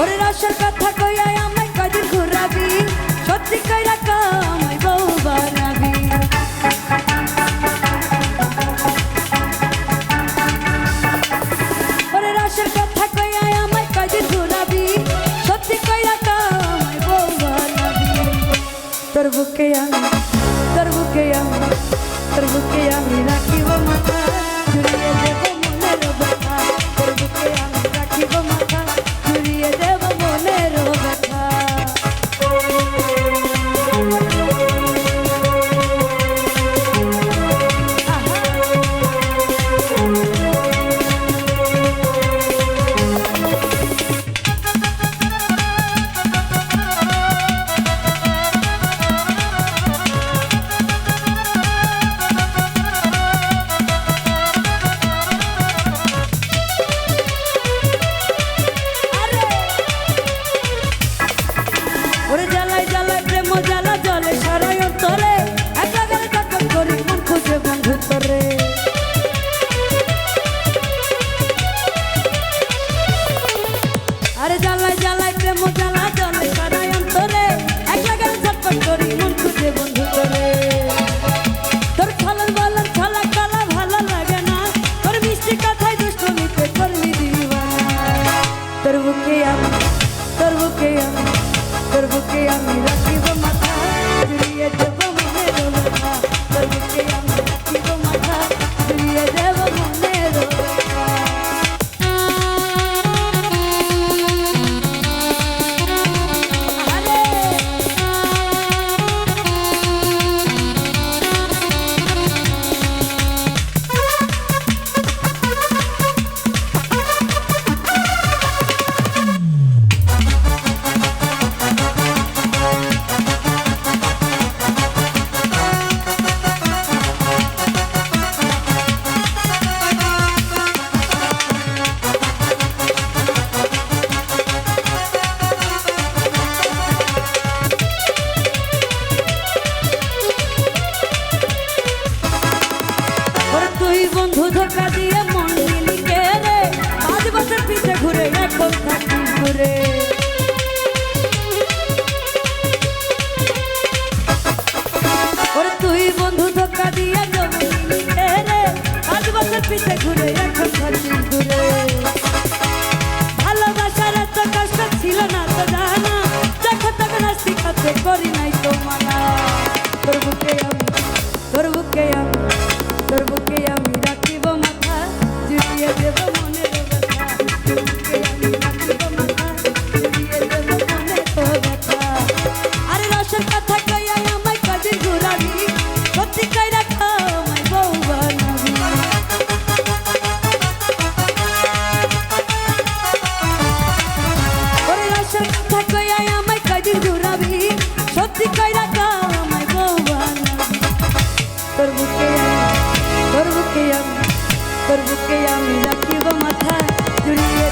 ওরে রসের কথা কইয়া আমায় কদিন ঘুরাবি। সত্যি কইরা কামাই বউ বানাবি। ওরে রসের কথা কইয়া আমায় কদিন ঘুরাবি। সত্যি কইরা কামাই বউ বানাবি। তোর বুকে আমি, তোর বুকে আমি, তোর বুকে আমি রাখিব মাথা llevo বন্ধু ধোকা দিয়ে মন দিলি কে রে? পাঁচ বছর পিছে ঘুরে এখন থাকি ঘুরে। তুই বন্ধু ধোকা দিয়ে জমি কে রে? পাঁচ বছর পিছে ঘুরে এখন থাকি ঘুরে। ভালোবাসার এত কষ্ট ছিল না তো জানা। যখন তখন আসতি খাতে করি তোর বুকে আমি, তোর বুকে আমি। Have you करबुके आमी लखीबो माथा जुरिए